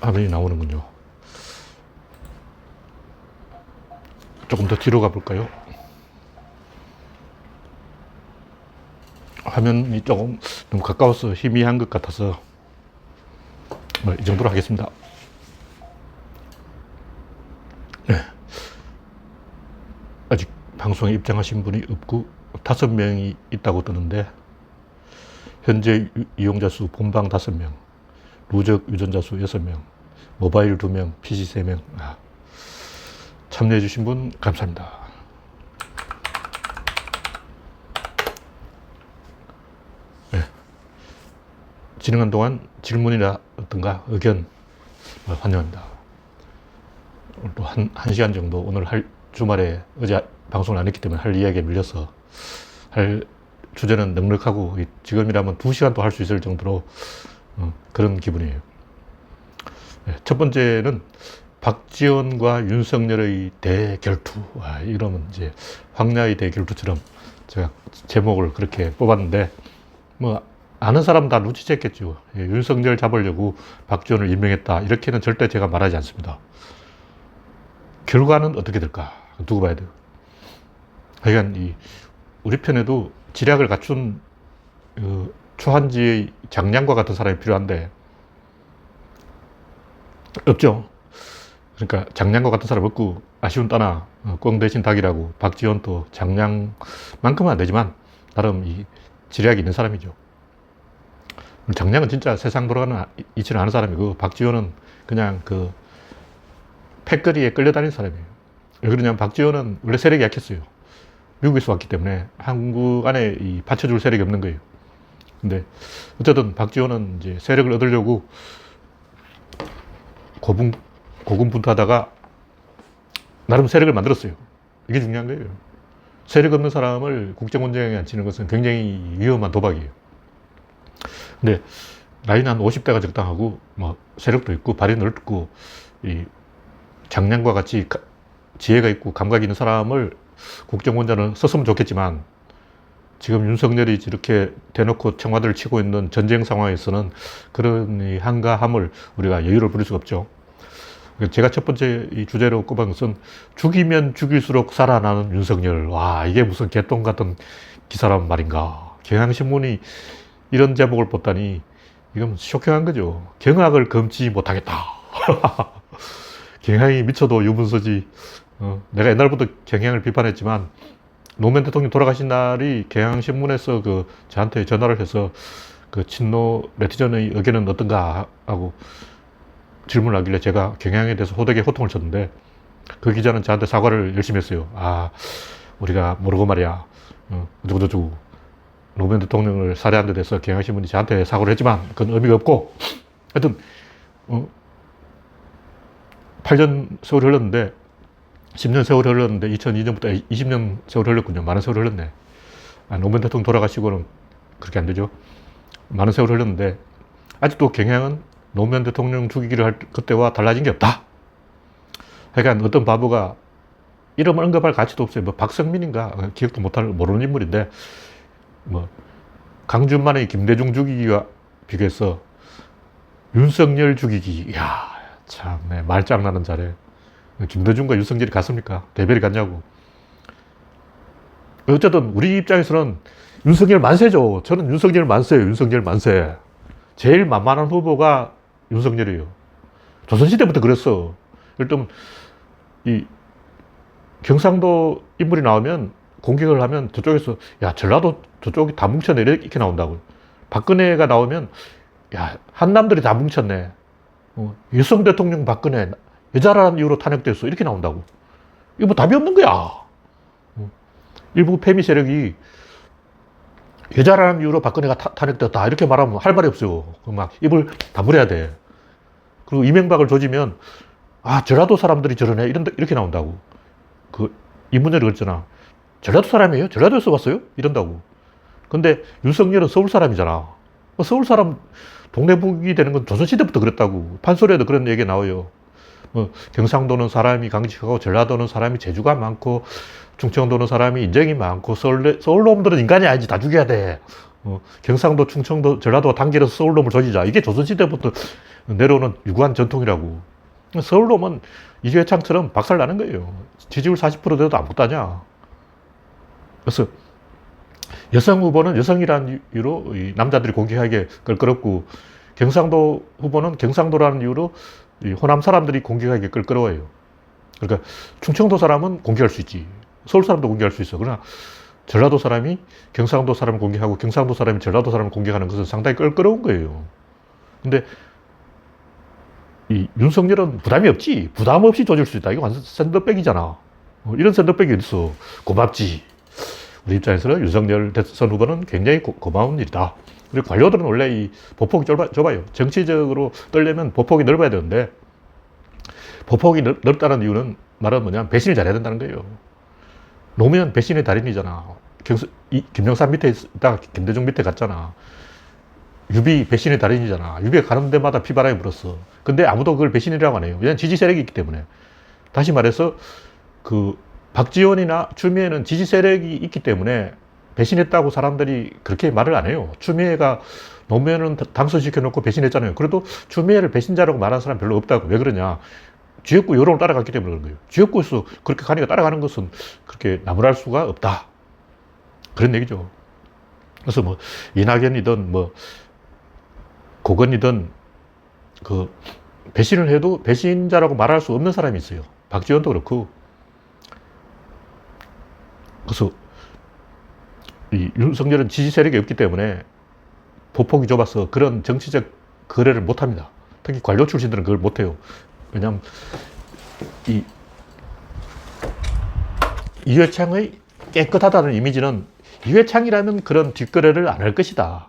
화면이 나오는군요. 조금 더 뒤로 가볼까요? 화면이 조금 너무 가까워서 희미한 것 같아서 뭐이 정도로 하겠습니다. 네. 아직 방송에 입장하신 분이 없고 다섯 명이 있다고 뜨는데 현재 유- 이용자 수 본방 다섯 명, 누적 유전자 수 여섯 명, 모바일 두 명, PC 세 명. 아, 참여해주신 분 감사합니다. 네. 진행한 동안 질문이나 어떤가 의견 어, 환영합니다. 오늘 또한 한 시간 정도 오늘 할 주말에 어제 방송을 안 했기 때문에 할 이야기에 밀려서 할 주제는 넉넉하고 이- 지금이라면 두 시간도 할수 있을 정도로 어, 그런 기분이에요. 네, 첫 번째는 박지원과 윤석열의 대결투. 아, 이러면 이제 황야의 대결투처럼 제가 제목을 그렇게 뽑았는데 뭐 아는 사람 다 눈치챘겠죠. 예, 윤석열 잡으려고 박지원을 임명했다. 이렇게는 절대 제가 말하지 않습니다. 결과는 어떻게 될까? 두고 봐야 돼요. 하여간 이 우리 편에도 지략을 갖춘 그 초한지의 장량과 같은 사람이 필요한데 없죠. 그러니까 장량과 같은 사람 없고 아쉬운 따나 어, 꽝 대신 닭이라고 박지원도 장량만큼은 안 되지만 나름 이 지략이 있는 사람이죠. 장량은 진짜 세상 돌아가는 아- 이치를 아는 사람이고 박지원은 그냥 그 패거리에 끌려다니는 사람이에요. 왜 그러냐면 박지원은 원래 세력이 약했어요. 미국에서 왔기 때문에 한국 안에 이 받쳐줄 세력이 없는 거예요. 근데 어쨌든 박지원은 이제 세력을 얻으려고 고분, 고군분투하다가 나름 세력을 만들었어요. 이게 중요한 거예요. 세력 없는 사람을 국정원장에 앉히는 것은 굉장히 위험한 도박이에요. 근데 나이는 한 50대가 적당하고 뭐 세력도 있고 발이 넓고 이 장량과 같이 가- 지혜가 있고 감각이 있는 사람을 국정원장을 썼으면 좋겠지만 지금 윤석열이 이렇게 대놓고 청와대를 치고 있는 전쟁 상황에서는 그런 이 한가함을 우리가 여유를 부릴 수가 없죠. 제가 첫 번째 이 주제로 꼽은 것은 죽이면 죽일수록 살아나는 윤석열. 와, 이게 무슨 개똥 같은 기사란 말인가. 경향신문이 이런 제목을 뽑다니 이건 쇼킹한 거죠. 경악을 금치 못하겠다. 경향이 미쳐도 유분서지. 어, 내가 옛날부터 경향을 비판했지만 노무현 대통령 돌아가신 날이 경향신문에서 그 저한테 전화를 해서 그 친노 네티즌의 의견은 어떤가 하고 질문을 하길래 제가 경향에 대해서 호되게 호통을 쳤는데 그 기자는 저한테 사과를 열심히 했어요. 아, 우리가 모르고 말이야. 어, 어쩌고저쩌고. 노무현 대통령을 살해한 데 대해서 경향신문이 저한테 사과를 했지만 그건 의미가 없고 하여튼 어, 8년 세월이 흘렀는데 10년 세월이 흘렀는데 2002년부터 20년 세월이 흘렀군요. 많은 세월이 흘렀네. 아, 노무현 대통령 돌아가시고는 그렇게 안 되죠. 많은 세월이 흘렀는데 아직도 경향은 노무현 대통령 죽이기를 할 그때와 달라진 게 없다. 그러니까 어떤 바보가 이름을 언급할 가치도 없어요. 뭐 박성민인가 어, 기억도 못할 모르는 인물인데 뭐 강준만의 김대중 죽이기와 비교해서 윤석열 죽이기. 야, 참, 네, 말장난은 잘해. 김대중과 윤석열이 같습니까? 대별이 같냐고. 어쨌든 우리 입장에서는 윤석열 만세죠. 저는 윤석열 만세예요. 윤석열 만세. 제일 만만한 후보가 윤석열이에요. 조선시대부터 그랬어. 일단 이 경상도 인물이 나오면 공격을 하면 저쪽에서 야 전라도 저쪽이 다 뭉쳤네 이렇게 나온다고. 박근혜가 나오면 야 한남들이 다 뭉쳤네. 어, 유성 대통령 박근혜 여자라는 이유로 탄핵됐어 이렇게 나온다고. 이거 뭐 답이 없는 거야. 어. 일부 패미 세력이 여자라는 이유로 박근혜가 타, 탄핵됐다 이렇게 말하면 할 말이 없어요. 그막 입을 다물어야 돼. 그리고 이명박을 조지면 아 전라도 사람들이 저러네 이런 이렇게 나온다고. 그 이문열이 그랬잖아. 전라도 사람이에요? 전라도에서 왔어요? 이런다고. 근데 윤석열은 서울 사람이잖아. 어, 서울 사람 동네북이 되는 건 조선시대부터 그랬다고. 판소리에도 그런 얘기 나와요. 뭐 경상도는 사람이 강직하고 전라도는 사람이 재주가 많고 충청도는 사람이 인정이 많고 서울 서울놈들은 인간이 아니지 다 죽여야 돼. 어, 경상도, 충청도, 전라도가 단결해서 서울놈을 조지자. 이게 조선시대부터 내려오는 유구한 전통이라고. 서울로 오면 이회창처럼 박살 나는 거예요. 지지율 40% 돼도 아무것도 아니야. 그래서 여성 후보는 여성이라는 이유로 이 남자들이 공격하기에 껄끄럽고 경상도 후보는 경상도라는 이유로 이 호남 사람들이 공격하기에 껄끄러워요. 그러니까 충청도 사람은 공격할 수 있지. 서울 사람도 공격할 수 있어. 그러나 전라도 사람이 경상도 사람을 공격하고 경상도 사람이 전라도 사람을 공격하는 것은 상당히 껄끄러운 거예요. 근데 이 윤석열은 부담이 없지. 부담 없이 조질 수 있다. 이거 완전 샌드백이잖아. 어, 이런 샌드백이 어딨어. 고맙지. 우리 입장에서는 윤석열 대선 후보는 굉장히 고, 마운 일이다. 그리고 관료들은 원래 이 보폭이 좁아, 좁아 요. 정치적으로 떨려면 보폭이 넓어야 되는데 보폭이 넓, 넓다는 이유는 말은 뭐냐면 배신을 잘해야 된다는 거예요. 노무현 배신의 달인이잖아. 경수, 이, 김영삼 밑에 있다가 김대중 밑에 갔잖아. 유비 배신의 달인이잖아. 유비가 가는 데마다 피바람이 불었어. 근데 아무도 그걸 배신이라고 안 해요. 왜냐면 지지 세력이 있기 때문에. 다시 말해서 그 박지원이나 추미애는 지지 세력이 있기 때문에 배신했다고 사람들이 그렇게 말을 안 해요. 추미애가 노무현은 당선시켜놓고 배신했잖아요. 그래도 추미애를 배신자라고 말하는 사람 별로 없다고. 왜 그러냐. 지역구 여론을 따라갔기 때문에 그런 거예요. 지역구에서 그렇게 가니까 따라가는 것은 그렇게 나무랄 수가 없다. 그런 얘기죠. 그래서 뭐, 이낙연이든 뭐, 고건이든 그, 배신을 해도 배신자라고 말할 수 없는 사람이 있어요. 박지원도 그렇고. 그래서 이 윤석열은 지지 세력이 없기 때문에 보폭이 좁아서 그런 정치적 거래를 못 합니다. 특히 관료 출신들은 그걸 못 해요. 왜냐하면 이 이회창의 깨끗하다는 이미지는 이회창이라면 그런 뒷거래를 안 할 것이다.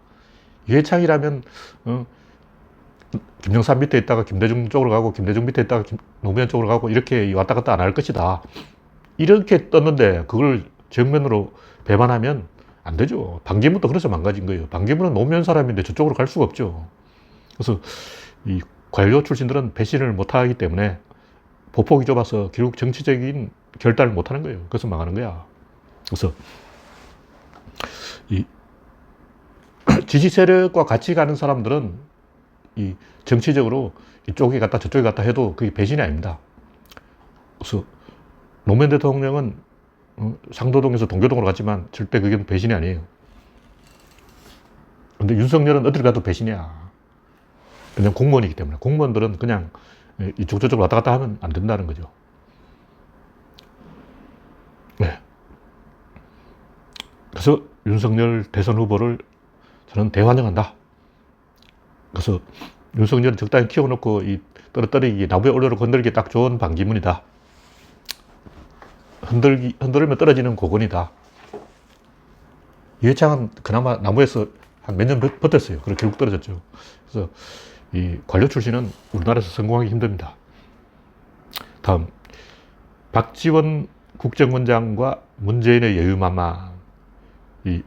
이회창이라면 어, 김영삼 밑에 있다가 김대중 쪽으로 가고 김대중 밑에 있다가 김, 노무현 쪽으로 가고 이렇게 왔다 갔다 안 할 것이다. 이렇게 떴는데 그걸 정면으로 배반하면 안 되죠. 반기문도 그래서 망가진 거예요. 반기문은 노무현 사람인데 저쪽으로 갈 수가 없죠. 그래서 이 관료 출신들은 배신을 못 하기 때문에 보폭이 좁아서 결국 정치적인 결단을 못 하는 거예요. 그래서 망하는 거야. 그래서 이 지지 세력과 같이 가는 사람들은 이 정치적으로 이쪽에 갔다 저쪽에 갔다 해도 그게 배신이 아닙니다. 그래서 노무현 대통령은 어, 상도동에서 동교동으로 갔지만 절대 그게 배신이 아니에요. 근데 윤석열은 어딜 가도 배신이야. 그냥 공무원이기 때문에. 공무원들은 그냥 이쪽 저쪽 왔다 갔다 하면 안 된다는 거죠. 네. 그래서 윤석열 대선 후보를 저는 대환영한다. 그래서 윤석열을 적당히 키워놓고 이 떨어뜨리기, 나무에 올려놓고 건들기 딱 좋은 반기문이다. 흔들기, 흔들면 떨어지는 고건이다. 이회창은 그나마 나무에서 한 몇 년 버텼어요. 그리고 결국 떨어졌죠. 그래서 이 관료 출신은 우리나라에서 성공하기 힘듭니다. 다음, 박지원 국정원장과 문재인의 여유만만. 이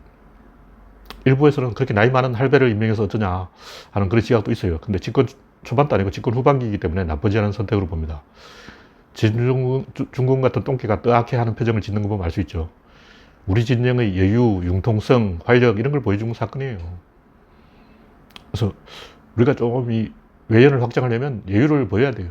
일부에서는 그렇게 나이 많은 할배를 임명해서 어쩌냐 하는 그런 시각도 있어요. 근데 집권 초반도 아니고 집권 후반기이기 때문에 나쁘지 않은 선택으로 봅니다. 진중, 중국 같은 똥개가 뜨악해 하는 표정을 짓는 거 보면 알 수 있죠. 우리 진영의 여유, 융통성, 활력 이런 걸 보여준 사건이에요. 그래서 우리가 조금 이 외연을 확장하려면 여유를 보여야 돼요.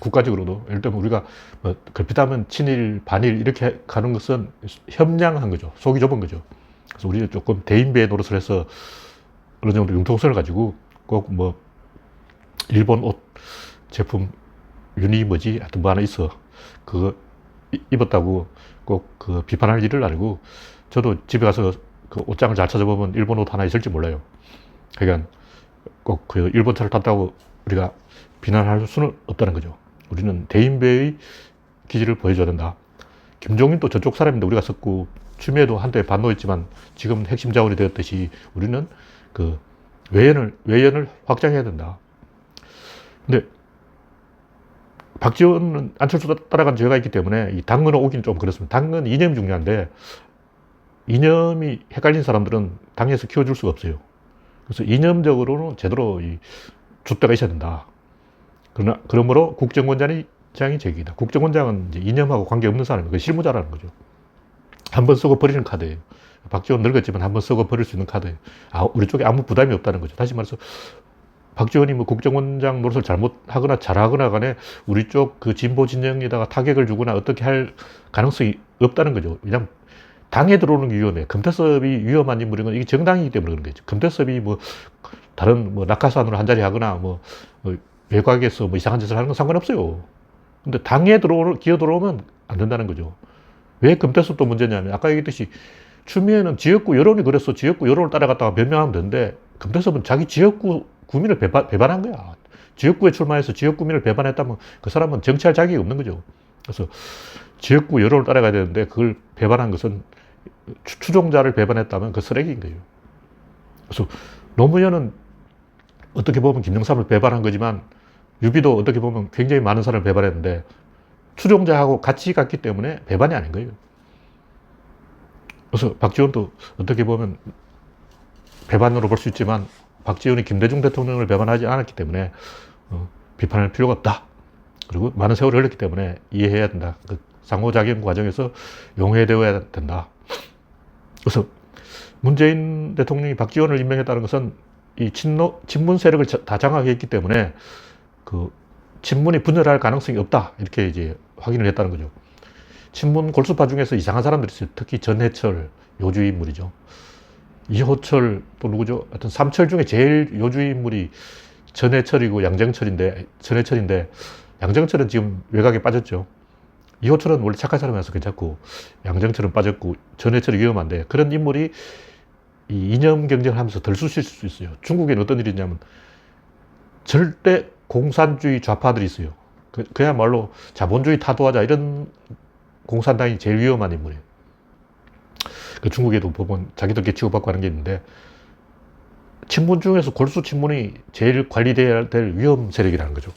국가적으로도. 예를 들면 우리가 뭐 걸핏하면 친일, 반일 이렇게 가는 것은 협량한 거죠. 속이 좁은 거죠. 그래서 우리는 조금 대인배의 노릇을 해서 어느 정도 융통성을 가지고 꼭 뭐 일본 옷 제품 윤이 뭐지? 하여튼 뭐 하나 있어. 그거 입었다고 꼭 그 비판할 일을 아니고 저도 집에 가서 그 옷장을 잘 찾아보면 일본 옷 하나 있을지 몰라요. 그러니까 꼭 그 일본 차를 탔다고 우리가 비난할 수는 없다는 거죠. 우리는 대인배의 기질을 보여줘야 된다. 김종인도 저쪽 사람인데 우리가 썼고 추미애도 한때 반노했지만 지금 핵심 자원이 되었듯이 우리는 그 외연을 외연을 확장해야 된다. 근데 박지원은 안철수 따라간 죄가 있기 때문에 이 당근을 오기는 좀 그렇습니다. 당근 이념이 중요한데 이념이 헷갈린 사람들은 당에서 키워줄 수가 없어요. 그래서 이념적으로는 제대로 이 줏대가 있어야 된다. 그러나 그러므로 국정원장이 장이 제기다. 국정원장은 이제 이념하고 관계없는 사람이고 그 실무자라는 거죠. 한 번 쓰고 버리는 카드예요. 박지원 늙었지만 한 번 쓰고 버릴 수 있는 카드예요. 아, 우리 쪽에 아무 부담이 없다는 거죠. 다시 말해서 박지원이 뭐 국정원장 노릇을 잘못하거나 잘하거나 간에 우리 쪽 그 진보 진영에다가 타격을 주거나 어떻게 할 가능성이 없다는 거죠. 그냥 당에 들어오는 게 위험해. 금태섭이 위험한 인물인 건 이게 정당이기 때문에 그런 거죠. 금태섭이 뭐 다른 뭐 낙하산으로 한 자리 하거나 뭐, 뭐 외곽에서 뭐 이상한 짓을 하는 건 상관없어요. 근데 당에 들어오 기어 들어오면 안 된다는 거죠. 왜 금태섭도 문제냐면 아까 얘기했듯이 추미애는 지역구 여론이 그랬어. 지역구 여론을 따라갔다가 변명하면 되는데 금태섭은 자기 지역구 구민을 배반, 배반한 거야. 지역구에 출마해서 지역구민을 배반했다면 그 사람은 정치할 자격이 없는 거죠. 그래서 지역구 여론을 따라가야 되는데 그걸 배반한 것은 추, 추종자를 배반했다면 그 쓰레기인 거예요. 그래서 노무현은 어떻게 보면 김영삼을 배반한 거지만 유비도 어떻게 보면 굉장히 많은 사람을 배반했는데 추종자하고 같이 갔기 때문에 배반이 아닌 거예요. 그래서 박지원도 어떻게 보면 배반으로 볼 수 있지만 박지원이 김대중 대통령을 배반하지 않았기 때문에 어, 비판할 필요가 없다. 그리고 많은 세월이 흘렀기 때문에 이해해야 된다. 그 상호작용 과정에서 용해되어야 된다. 그래서 문재인 대통령이 박지원을 임명했다는 것은 이 친노, 친문 세력을 다 장악했기 때문에 그 친문이 분열할 가능성이 없다. 이렇게 이제 확인을 했다는 거죠. 친문 골수파 중에서 이상한 사람들이 있어요. 특히 전해철, 요주의 인물이죠. 이호철 또 누구죠? 하여튼 삼철 중에 제일 요주의 인물이 전해철이고 양정철인데, 전해철인데, 양정철은 지금 외곽에 빠졌죠. 이호철은 원래 착한 사람이라서 괜찮고, 양정철은 빠졌고, 전해철이 위험한데, 그런 인물이 이 이념 경쟁을 하면서 덜 쑤실 수 있어요. 중국에는 어떤 일이 있냐면, 절대 공산주의 좌파들이 있어요. 그, 그야말로 자본주의 타도하자 이런 공산당이 제일 위험한 인물이에요. 그 중국에도 보면 자기들끼리 치고받고 하는 게 있는데 친문 중에서 골수 친문이 제일 관리돼야 될 위험 세력이라는 거죠.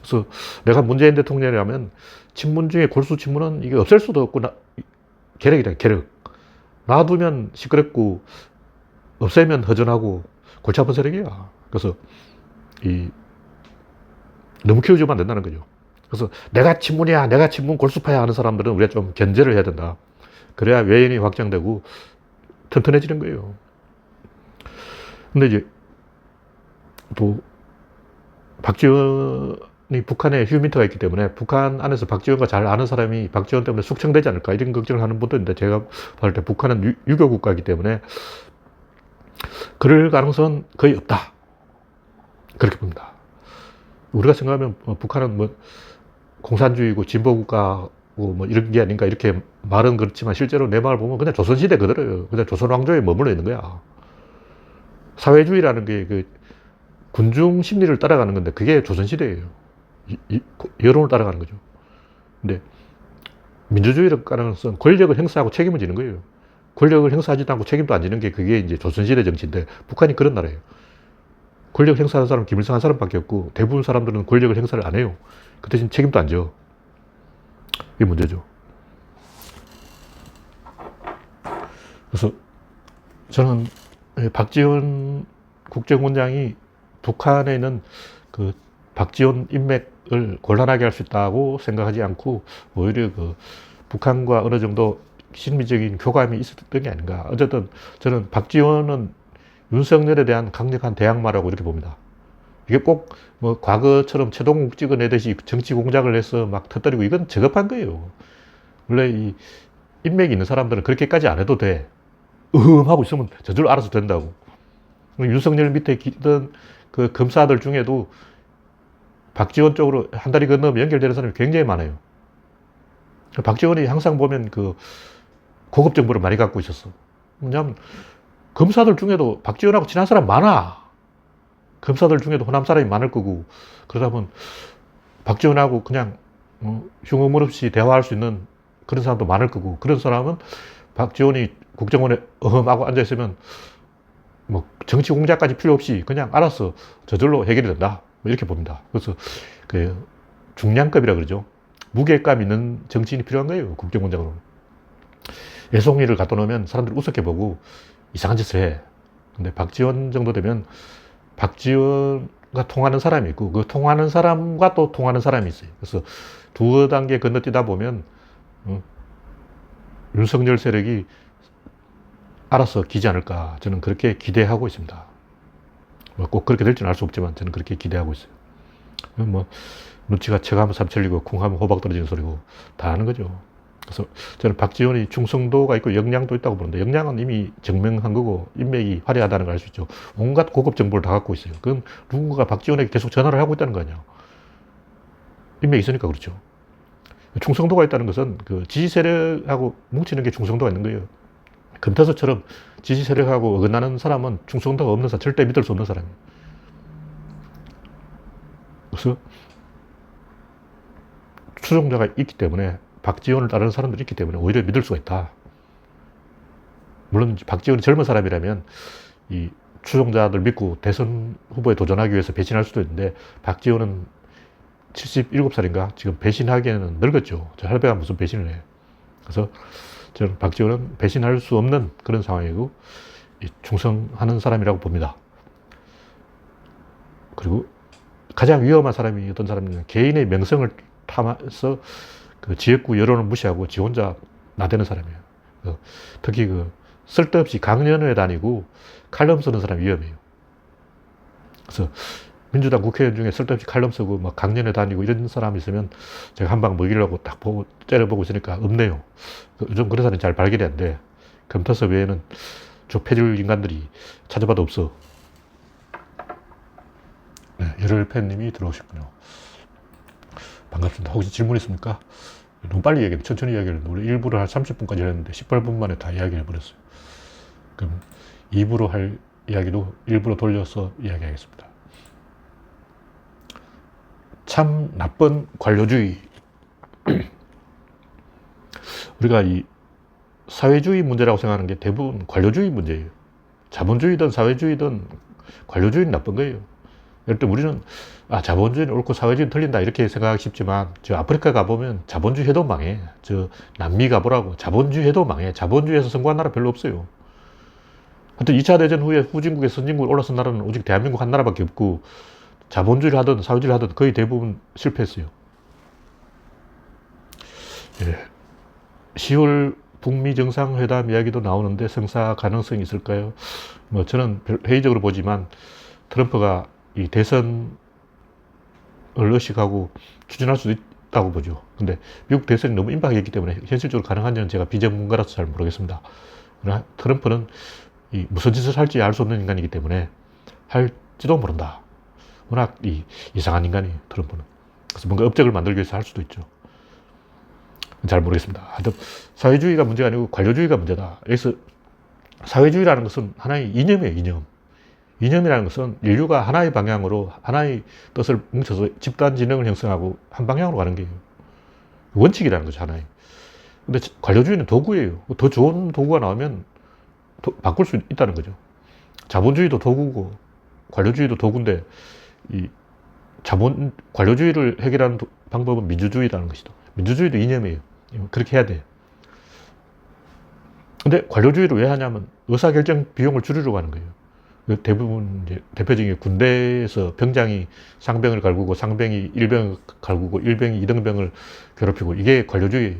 그래서 내가 문재인 대통령이라면 친문 중에 골수 친문은 이게 없앨 수도 없고 나, 계력이다 계력. 놔두면 시끄럽고 없애면 허전하고 골치 아픈 세력이야. 그래서 이 너무 키워주면 안 된다는 거죠. 그래서 내가 친문이야, 내가 친문 골수파야 하는 사람들은 우리가 좀 견제를 해야 된다. 그래야 외인이 확장되고 튼튼해지는 거예요. 근데 이제 또 박지원이 북한에 휴민트가 있기 때문에 북한 안에서 박지원과 잘 아는 사람이 박지원 때문에 숙청되지 않을까 이런 걱정을 하는 분도 있는데 제가 봤을 때 북한은 유, 교 국가이기 때문에 그럴 가능성은 거의 없다. 그렇게 봅니다. 우리가 생각하면 북한은 뭐 공산주의고 진보국가 뭐 이런 게 아닌가 이렇게 말은 그렇지만 실제로 내 말을 보면 그냥 조선시대 그대로예요. 그냥 조선 왕조에 머물러 있는 거야. 사회주의라는 게 그 군중 심리를 따라가는 건데 그게 조선시대예요. 여론을 따라가는 거죠. 근데 민주주의를 가는 것은 권력을 행사하고 책임을 지는 거예요. 권력을 행사하지도 않고 책임도 안 지는 게 그게 이제 조선시대 정치인데 북한이 그런 나라예요. 권력 행사하는 사람 김일성 한 사람밖에 없고 대부분 사람들은 권력을 행사를 안 해요. 그 대신 책임도 안 져. 이게 문제죠. 그래서 저는 박지원 국정원장이 북한에 있는 그 박지원 인맥을 곤란하게 할 수 있다고 생각하지 않고 오히려 그 북한과 어느 정도 심리적인 교감이 있었던 게 아닌가. 어쨌든 저는 박지원은 윤석열에 대한 강력한 대항마라고 이렇게 봅니다. 이게 꼭 뭐 과거처럼 최동국 찍어내듯이 정치 공작을 해서 막 터뜨리고 이건 저급한 거예요. 원래 이 인맥이 있는 사람들은 그렇게까지 안 해도 돼. 음 하고 있으면 저절로 알아서 된다고. 윤석열 밑에 있던 그 검사들 중에도 박지원 쪽으로 한 다리 건너면 연결되는 사람이 굉장히 많아요. 박지원이 항상 보면 그 고급 정보를 많이 갖고 있었어. 왜냐하면 검사들 중에도 박지원하고 친한 사람 많아. 검사들 중에도 호남 사람이 많을 거고, 그러다 보면 박지원하고 그냥 어, 흉어물 없이 대화할 수 있는 그런 사람도 많을 거고, 그런 사람은 박지원이 국정원에 어흠하고 앉아 있으면 뭐 정치 공작까지 필요 없이 그냥 알아서 저절로 해결이 된다. 뭐 이렇게 봅니다. 그래서 그 중량급이라 그러죠. 무게감 있는 정치인이 필요한 거예요. 국정원장으로. 애송이를 갖다 놓으면 사람들이 우습게 보고 이상한 짓을 해. 근데 박지원 정도 되면 박지원과 통하는 사람이 있고 그 통하는 사람과 또 통하는 사람이 있어요. 그래서 두 단계 건너뛰다 보면 어, 윤석열 세력이 알아서 기지 않을까 저는 그렇게 기대하고 있습니다. 뭐꼭 그렇게 될지는 알 수 없지만 저는 그렇게 기대하고 있어요. 뭐 눈치가 척하면 삼천리고 쿵하면 호박 떨어지는 소리고 다 아는 거죠. 그래서 저는 박지원이 충성도가 있고 역량도 있다고 보는데 역량은 이미 증명한 거고 인맥이 화려하다는 걸 알 수 있죠. 온갖 고급 정보를 다 갖고 있어요. 그건 누군가가 박지원에게 계속 전화를 하고 있다는 거 아니야. 인맥이 있으니까 그렇죠. 충성도가 있다는 것은 그 지지 세력하고 뭉치는 게 충성도가 있는 거예요. 금태서처럼 지지 세력하고 어긋나는 사람은 충성도가 없는 사람, 절대 믿을 수 없는 사람이에요. 그래서 추종자가 있기 때문에 박지원을 따르는 사람들이 있기 때문에 오히려 믿을 수가 있다. 물론 박지원이 젊은 사람이라면 이 추종자들 믿고 대선 후보에 도전하기 위해서 배신할 수도 있는데 박지원은 77살인가 지금 배신하기에는 늙었죠. 저 할배가 무슨 배신을 해. 그래서 저는 박지원은 배신할 수 없는 그런 상황이고 충성하는 사람이라고 봅니다. 그리고 가장 위험한 사람이 어떤 사람이냐면 개인의 명성을 탐해서 그 지역구 여론을 무시하고 지 혼자 나대는 사람이에요. 그 특히 그 쓸데없이 강연회 다니고 칼럼 쓰는 사람이 위험해요. 그래서 민주당 국회의원 중에 쓸데없이 칼럼 쓰고 막 강연회 다니고 이런 사람이 있으면 제가 한 방 먹이려고 딱 보고 째려보고 있으니까 없네요. 그 요즘 그런 사람이 잘 발견이 안 돼. 검토서 외에는 좁혀질 인간들이 찾아봐도 없어. 네, 열혈 팬님이 들어오셨군요. 반갑습니다. 혹시 질문 있습니까? 너무 빨리 얘기해. 천천히 이야기를 했는데, 우리 일부를 한 30분까지 했는데, 18분 만에 다 이야기를 해버렸어요. 그럼 2부로 할 이야기도 일부러 돌려서 이야기하겠습니다. 참 나쁜 관료주의. 우리가 이 사회주의 문제라고 생각하는 게 대부분 관료주의 문제예요. 자본주의든 사회주의든 관료주의는 나쁜 거예요. 예를 들어 우리는 아, 자본주의는 옳고 사회주의는 틀린다 이렇게 생각하기 쉽지만 저 아프리카 가보면 자본주의 해도 망해. 저 남미 가보라고 자본주의 해도 망해. 자본주의에서 성공한 나라 별로 없어요. 하여튼 2차 대전 후에 후진국에 선진국에 올라선 나라는 오직 대한민국 한 나라밖에 없고 자본주의를 하든 사회주의를 하든 거의 대부분 실패했어요. 예. 10월 북미 정상회담 이야기도 나오는데 성사 가능성이 있을까요? 뭐 저는 회의적으로 보지만 트럼프가 이 대선을 의식하고 추진할 수도 있다고 보죠. 근데 미국 대선이 너무 임박했기 때문에 현실적으로 가능한지는 제가 비전문가라서 잘 모르겠습니다. 그러나 트럼프는 이 무슨 짓을 할지 알 수 없는 인간이기 때문에 할지도 모른다. 워낙 이, 이상한 인간이에요, 트럼프는. 그래서 뭔가 업적을 만들기 위해서 할 수도 있죠. 잘 모르겠습니다. 하여튼 사회주의가 문제가 아니고 관료주의가 문제다. 여기서 사회주의라는 것은 하나의 이념이에요, 이념. 이념이라는 것은 인류가 하나의 방향으로 하나의 뜻을 뭉쳐서 집단 지능을 형성하고 한 방향으로 가는 게 원칙이라는 거죠, 하나의. 근데 관료주의는 도구예요. 더 좋은 도구가 나오면 도, 바꿀 수 있다는 거죠. 자본주의도 도구고 관료주의도 도구인데 이 자본 관료주의를 해결하는 도, 방법은 민주주의라는 것이다. 민주주의도 이념이에요. 그렇게 해야 돼요. 근데 관료주의를 왜 하냐면 의사결정 비용을 줄이려고 하는 거예요. 그 대부분 이제 대표적인 게 군대에서 병장이 상병을 갈구고 상병이 일병을 갈구고 일병이 이등병을 괴롭히고 이게 관료주의예요.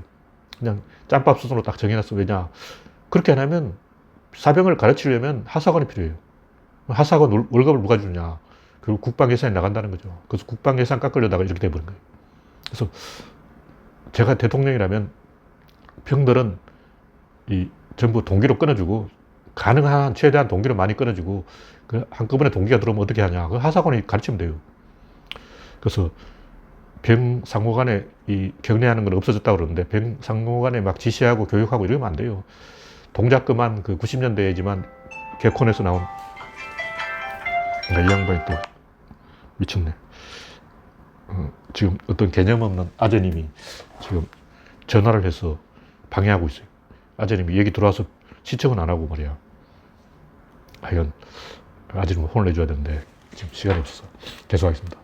그냥 짬밥 수준으로 딱 정해놨어. 왜냐? 그렇게 안 하면 사병을 가르치려면 하사관이 필요해요. 하사관 월급을 누가 주냐? 결국 국방 예산이 나간다는 거죠. 그래서 국방 예산 깎으려다가 이렇게 돼버린 거예요. 그래서 제가 대통령이라면 병들은 이 전부 동기로 끊어주고 가능한 최대한 동기로 많이 끊어주고 그 한꺼번에 동기가 들어오면 어떻게 하냐. 그 하사관이 가르치면 돼요. 그래서 병 상호 간에 이 격려하는 건 없어졌다고 그러는데 병 상호 간에 막 지시하고 교육하고 이러면 안 돼요. 동작 그만 그 90년대이지만 개콘에서 나온 이 양반이 또 미쳤네. 어, 지금 어떤 개념 없는 아재님이 지금 전화를 해서 방해하고 있어요. 아재님이 여기 들어와서 시청은 안 하고 말이야. 하여간 아재님 혼을 내줘야 되는데 지금 시간이 없어서 계속하겠습니다.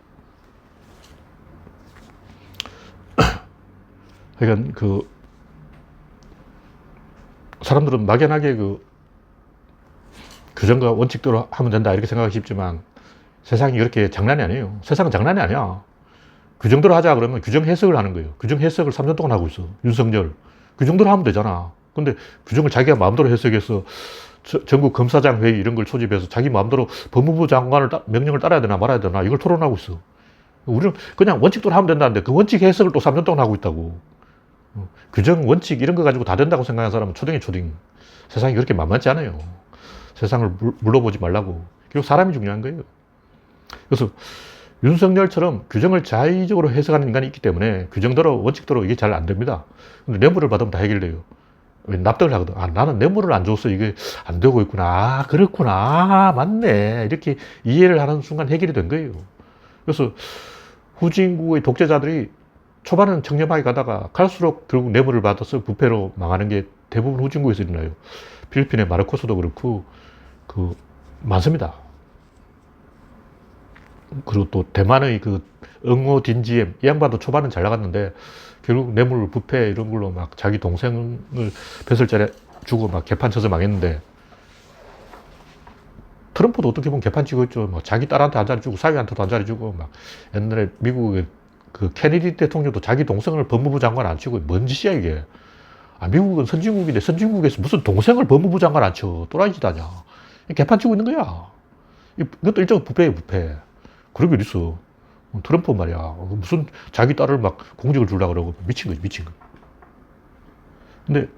하여간 그 사람들은 막연하게 그 규정과 원칙대로 하면 된다 이렇게 생각하기 쉽지만 세상이 그렇게 장난이 아니에요. 세상은 장난이 아니야. 규정대로 하자 그러면 규정 해석을 하는 거예요. 규정 해석을 3년 동안 하고 있어. 윤석열. 규정대로 하면 되잖아. 근데 규정을 자기가 마음대로 해석해서 저- 전국 검사장 회의 이런 걸 소집해서 자기 마음대로 법무부 장관을 따- 명령을 따라야 되나 말아야 되나 이걸 토론하고 있어. 우리는 그냥 원칙대로 하면 된다는데 그 원칙 해석을 또 3년 동안 하고 있다고. 어, 규정, 원칙 이런 거 가지고 다 된다고 생각하는 사람은 초딩이 초딩. 세상이 그렇게 만만치 않아요. 세상을 물- 물러보지 말라고. 결국 사람이 중요한 거예요. 그래서 윤석열처럼 규정을 자의적으로 해석하는 인간이 있기 때문에 규정대로 원칙대로 이게 잘 안 됩니다. 근데 뇌물을 받으면 다 해결돼요. 왜 납득을 하거든. 아, 나는 뇌물을 안 줘서 이게 안 되고 있구나. 아, 그렇구나. 아, 맞네. 이렇게 이해를 하는 순간 해결이 된 거예요. 그래서 후진국의 독재자들이 초반은 청렴하게 가다가 갈수록 결국 뇌물을 받아서 부패로 망하는 게 대부분 후진국에서 일어나요. 필리핀의 마르코스도 그렇고, 그, 많습니다. 그리고 또 대만의 그 응호 딘지엠, 이 양반도 초반은 잘 나갔는데, 결국 뇌물, 부패 이런 걸로 막 자기 동생을 벼슬자리 주고 막 개판 쳐서 망했는데, 트럼프도 어떻게 보면 개판 치고 있죠. 뭐 자기 딸한테 한 자리 주고 사위한테도 한 자리 주고 막 옛날에 미국의 그 케네디 대통령도 자기 동생을 법무부 장관 안 치고 뭔 짓이야 이게. 아, 미국은 선진국인데 선진국에서 무슨 동생을 법무부 장관 안 쳐. 또라이 짓 아냐. 개판 치고 있는 거야. 이것도 일종의 부패예요, 부패. 그런 게 어딨어. 트럼프 말이야. 무슨 자기 딸을 막 공직을 주려고 그러고 미친 거지, 미친 거. 근데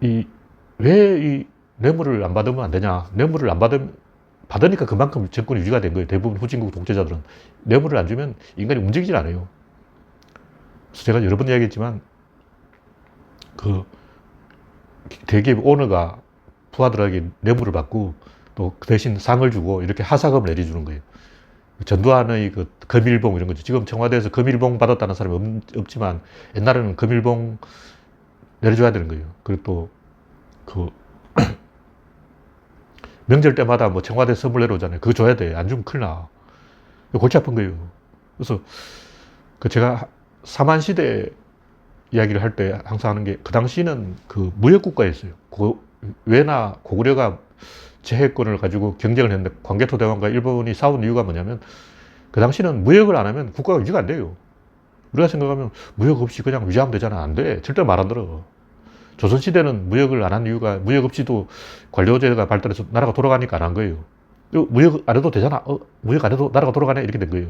이, 왜 이 뇌물을 안 받으면 안 되냐. 뇌물을 안 받으면, 받으니까 그만큼 정권이 유지가 된 거예요. 대부분 후진국 독재자들은. 뇌물을 안 주면 인간이 움직이질 않아요. 그래서 제가 여러 번 이야기했지만, 그, 대기업 오너가 부하들에게 뇌물을 받고 또 그 대신 상을 주고 이렇게 하사금을 내려주는 거예요. 전두환의 그 금일봉 이런 거죠. 지금 청와대에서 금일봉 받았다는 사람이 없, 지만 옛날에는 금일봉 내려줘야 되는 거예요. 그리고 또그 명절 때마다 뭐 청와대 선물 내려오잖아요. 그거 줘야 돼. 안 주면 큰일 나. 골치 아픈 거예요. 그래서 그 제가 사만 시대 이야기를 할 때 항상 하는 게 그 당시는 그 무역국가였어요. 고, 왜나 고구려가 제해권을 가지고 경쟁을 했는데 광개토 대왕과 일본이 싸운 이유가 뭐냐면 그 당시는 무역을 안 하면 국가가 유지가 안 돼요. 우리가 생각하면 무역 없이 그냥 유지하면 되잖아. 안 돼. 절대 말 안 들어. 조선시대는 무역을 안 한 이유가 무역 없이도 관료제가 발달해서 나라가 돌아가니까 안 한 거예요. 무역 안 해도 되잖아. 어, 무역 안 해도 나라가 돌아가네. 이렇게 된 거예요.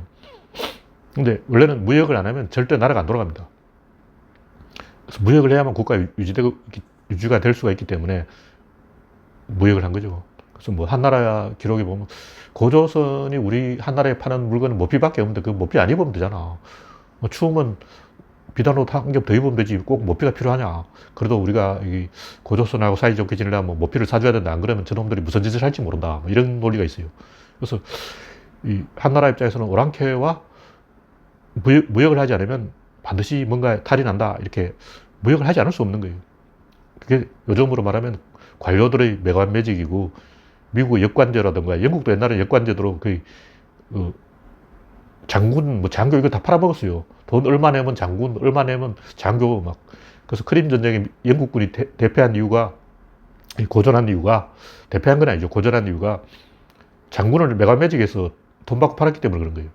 근데 원래는 무역을 안 하면 절대 나라가 안 돌아갑니다. 그래서 무역을 해야만 국가 유지되고, 유지가 될 수가 있기 때문에 무역을 한 거죠. 그래서 뭐 한나라 기록에 보면 고조선이 우리 한나라에 파는 물건은 모피밖에 없는데 그 모피 안 입으면 되잖아. 뭐 추우면 비단 옷 한 겹 더 입으면 되지 꼭 모피가 필요하냐. 그래도 우리가 이 고조선하고 사이좋게 지내려면 뭐 모피를 사줘야 된다. 안 그러면 저놈들이 무슨 짓을 할지 모른다. 뭐 이런 논리가 있어요. 그래서 이 한나라 입장에서는 오랑캐와 무역, 무역을 하지 않으면 반드시 뭔가 탈이 난다. 이렇게 무역을 하지 않을 수 없는 거예요. 그게 요즘으로 말하면 관료들의 매관매직이고 미국의 역관제라든가 영국도 옛날에 역관제대로 거의 어, 장군, 뭐 장교 이거 다 팔아먹었어요. 돈 얼마 내면 장군, 얼마 내면 장교 막. 그래서 크림 전쟁에 영국군이 대, 대패한 이유가 고전한 이유가 대패한 건 아니죠. 고전한 이유가 장군을 매관매직해서 돈 받고 팔았기 때문에 그런 거예요.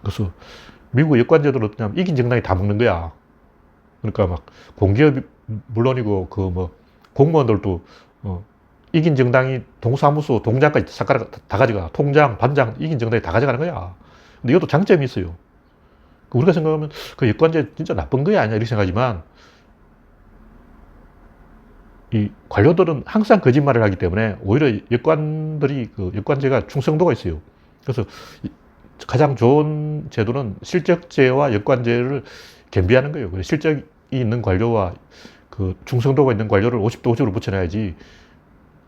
그래서 미국 역관제도는 어떠냐면 이긴 정당이 다 먹는 거야. 그러니까 막 공기업이 물론이고 그 뭐 공무원들도 어 이긴 정당이 동사무소 동장까지 싹가락 다 가져가 통장 반장 이긴 정당이 다 가져가는 거야. 근데 이것도 장점이 있어요. 우리가 생각하면 그 역관제 진짜 나쁜 거야 아니야 이렇게 생각하지만 이 관료들은 항상 거짓말을 하기 때문에 오히려 역관들이 그 역관제가 충성도가 있어요. 그래서 가장 좋은 제도는 실적제와 역관제를 겸비하는 거예요. 그래서 실적이 있는 관료와 그 충성도가 있는 관료를 50도 50으로 붙여놔야지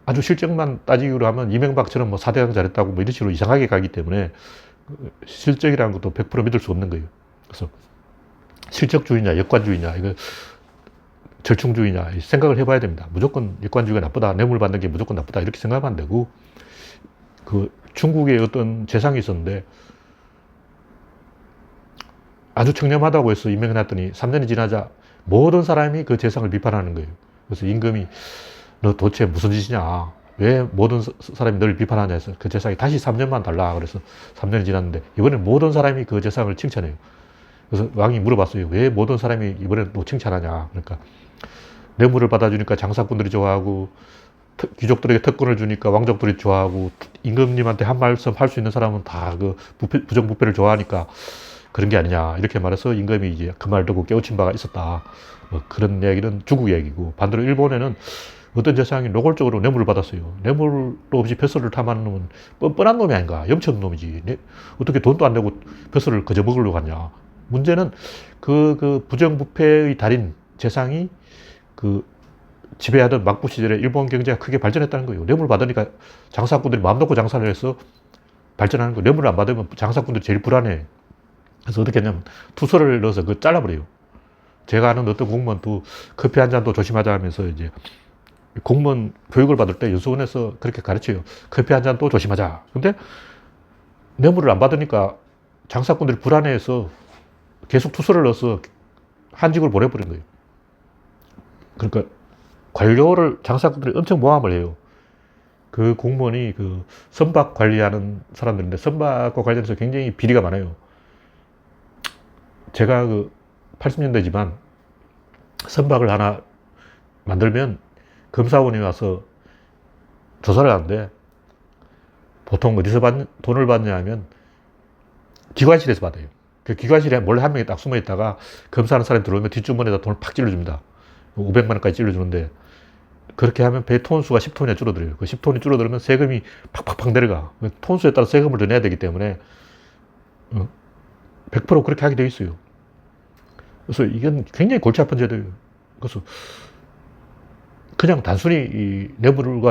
아주 실적만 따지기로 하면 이명박처럼 뭐 사대강 잘했다고 뭐 이런 식으로 이상하게 가기 때문에 그 실적이라는 것도 100% 믿을 수 없는 거예요. 그래서 실적주의냐, 역관주의냐, 이거 절충주의냐 생각을 해봐야 됩니다. 무조건 역관주의가 나쁘다, 뇌물 받는 게 무조건 나쁘다 이렇게 생각하면 안 되고 그 중국에 어떤 재상이 있었는데 아주 청렴하다고 해서 임명해놨더니 3년이 지나자 모든 사람이 그 재상을 비판하는 거예요. 그래서 임금이 너 도대체 무슨 짓이냐? 왜 모든 사람이 너를 비판하냐 해서 그 재상이 다시 3년만 달라. 그래서 3년이 지났는데 이번엔 모든 사람이 그 재상을 칭찬해요. 그래서 왕이 물어봤어요. 왜 모든 사람이 이번엔 또 칭찬하냐? 그러니까 뇌물을 받아주니까 장사꾼들이 좋아하고 특- 귀족들에게 특권을 주니까 왕족들이 좋아하고 임금님한테 한 말씀 할 수 있는 사람은 다 그 부정부패를 좋아하니까 그런 게 아니냐 이렇게 말해서 임금이 이제 그 말 듣고 깨우친 바가 있었다. 뭐 그런 이야기는 중국 이야기고 반대로 일본에는 어떤 재상이 노골적으로 뇌물을 받았어요. 뇌물도 없이 벼슬을 탐하는 놈은 뻔뻔한 놈이 아닌가. 염치 없는 놈이지. 네? 어떻게 돈도 안 내고 벼슬을 거저 먹으려고 하냐. 문제는 그, 그 부정부패의 달인 재상이 그 지배하던 막부 시절에 일본 경제가 크게 발전했다는 거예요. 뇌물 받으니까 장사꾼들이 마음 놓고 장사를 해서 발전하는 거예요. 뇌물을 안 받으면 장사꾼들이 제일 불안해. 그래서 어떻게 했냐면 투서를 넣어서 그 잘라버려요. 제가 아는 어떤 공무원도 커피 한 잔도 조심하자 하면서 이제 공무원 교육을 받을 때 연수원에서 그렇게 가르쳐요. 커피 한 잔도 조심하자. 근데 뇌물을 안 받으니까 장사꾼들이 불안해해서 계속 투서를 넣어서 한직을 보내버린 거예요. 그러니까 관료를 장사꾼들이 엄청 모함을 해요. 그 공무원이 그 선박 관리하는 사람들인데 선박과 관련해서 굉장히 비리가 많아요. 제가 그 80년대지만 선박을 하나 만들면 검사원이 와서 조사를 하는데 보통 어디서 받, 돈을 받냐 하면 기관실에서 받아요. 그 기관실에 몰래 한 명이 딱 숨어 있다가 검사하는 사람이 들어오면 뒷주머니에다 돈을 팍 찔러줍니다. 500만 원까지 찔러주는데 그렇게 하면 배 톤수가 10톤이 줄어들어요. 그 10톤이 줄어들면 세금이 팍팍팍 내려가. 그 톤수에 따라 세금을 더 내야 되기 때문에 100% 그렇게 하게 돼 있어요. 그래서 이건 굉장히 골치 아픈 제도예요. 그래서 그냥 단순히 이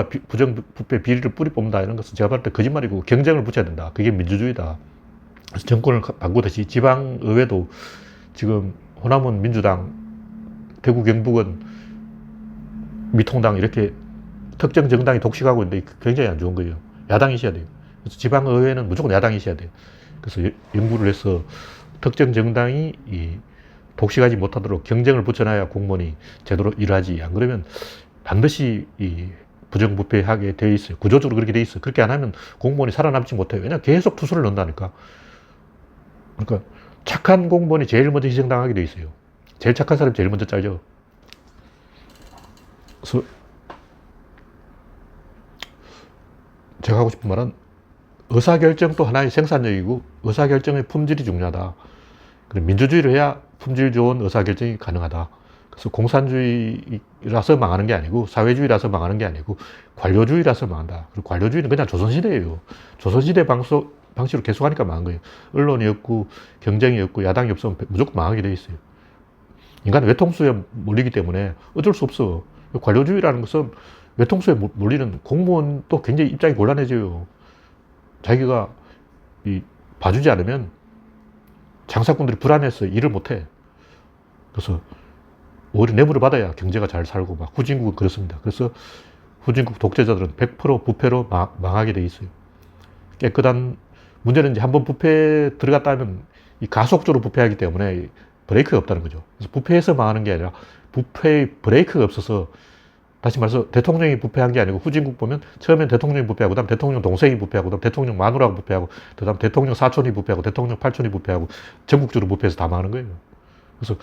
비- 부정부패 비리를 뿌리 뽑는다 이런 것은 제가 봤을 때 거짓말이고 경쟁을 붙여야 된다. 그게 민주주의다. 그래서 정권을 가- 바꾸듯이 지방 의회도 지금 호남은 민주당, 대구 경북은 미통당 이렇게 특정 정당이 독식하고 있는데 굉장히 안 좋은 거예요. 야당이 있어야 돼요. 그래서 지방 의회는 무조건 야당이 있어야 돼요. 그래서 여- 연구를 해서 특정 정당이 이 독식하지 못하도록 경쟁을 붙여놔야 공무원이 제대로 일하지. 안 그러면 반드시 이 부정부패하게 돼 있어요. 구조적으로 그렇게 돼 있어요. 그렇게 안 하면 공무원이 살아남지 못해요. 왜냐면 계속 투수를 넣는다니까. 그러니까 착한 공무원이 제일 먼저 희생당하게 돼 있어요. 제일 착한 사람이 제일 먼저 잘려. 그래서 제가 하고 싶은 말은 의사결정도 하나의 생산력이고 의사결정의 품질이 중요하다. 그럼 민주주의를 해야 품질 좋은 의사결정이 가능하다. 그래서 공산주의라서 망하는 게 아니고 사회주의라서 망하는 게 아니고 관료주의라서 망한다. 그리고 관료주의는 그냥 조선시대예요. 조선시대 방송, 방식으로 계속하니까 망한 거예요. 언론이 없고 경쟁이 없고 야당이 없으면 무조건 망하게 돼 있어요. 인간은 외통수에 몰리기 때문에 어쩔 수 없어. 관료주의라는 것은 외통수에 몰- 몰리는 공무원도 굉장히 입장이 곤란해져요. 자기가 이 봐주지 않으면 장사꾼들이 불안해서 일을 못해. 그래서 오히려 뇌물을 받아야 경제가 잘 살고 막 후진국은 그렇습니다. 그래서 후진국 독재자들은 100% 부패로 망, 망하게 돼 있어요. 깨끗한 문제는 이제 한번 부패 들어갔다 하면 이 가속적으로 부패하기 때문에 브레이크가 없다는 거죠. 그래서 부패해서 망하는 게 아니라 부패의 브레이크가 없어서 다시 말해서 대통령이 부패한 게 아니고 후진국 보면 처음엔 대통령이 부패하고 그다음 대통령 동생이 부패하고 그다음 대통령 마누라가 부패하고 그다음 대통령 사촌이 부패하고 대통령 팔촌이 부패하고 전국적으로 부패해서 다 망하는 거예요. 그래서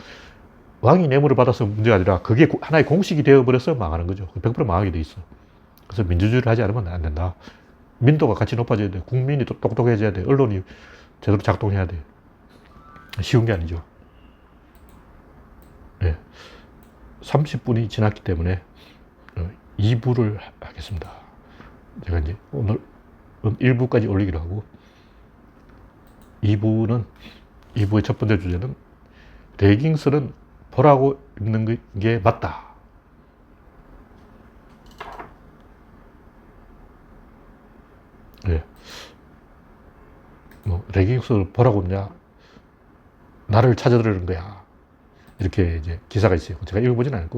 왕이 뇌물을 받아서 문제가 아니라 그게 고- 하나의 공식이 되어버려서 망하는 거죠. 100% 망하게 돼 있어. 그래서 민주주의를 하지 않으면 안 된다. 민도가 같이 높아져야 돼. 국민이 또 똑똑해져야 돼. 언론이 제대로 작동해야 돼. 쉬운 게 아니죠. 네. 30분이 지났기 때문에 2부를 하겠습니다. 제가 이제 오늘 1부까지 올리기로 하고 2부는 2부의 첫 번째 주제는 레깅스는 보라고 입는 게 맞다. 예. 뭐, 레깅스를 보라고 입냐? 나를 찾아들으는 거야. 이렇게 이제 기사가 있어요. 제가 읽어보진 않았고.